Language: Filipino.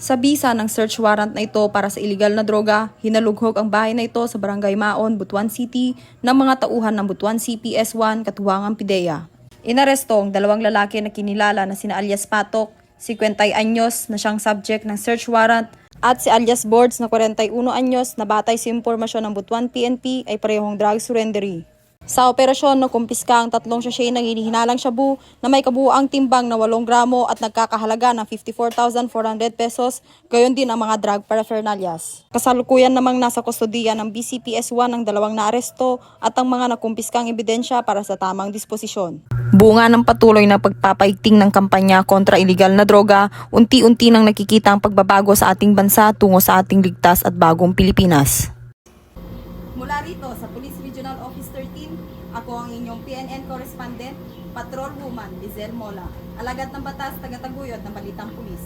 Sa bisa ng search warrant na ito para sa illegal na droga, hinalughog ang bahay na ito sa Barangay Maon, Butuan City ng mga tauhan ng Butuan CPS-1 Katuwangang Pidea. Inaresto ang dalawang lalaki na kinilala na sina alias Patok, 50 anyos na siyang subject ng search warrant at si alias Boards na 41 anyos na batay sa impormasyon ng Butuan PNP ay parehong drug surrendery. Sa operasyon, nakumpiska ang tatlong sachet ng hinihinalang shabu na may kabuuang timbang na 8 gramo at nagkakahalaga ng 54,400 pesos, gayon din ang mga drug paraphernalias. Kasalukuyan namang nasa kustodiya ng BCPS-1 ang dalawang naaresto at ang mga nakumpiskang ebidensya para sa tamang disposisyon. Bunga ng patuloy na pagpapaigting ng kampanya kontra iligal na droga, unti-unti nang nakikita ang pagbabago sa ating bansa tungo sa ating ligtas at bagong Pilipinas. Mula rito sa Police Regional Office 13, ako ang inyong PNN correspondent, Patrol Woman Lizelle Mola, alagad ng batas taga-taguyod ng Balitang Pulis.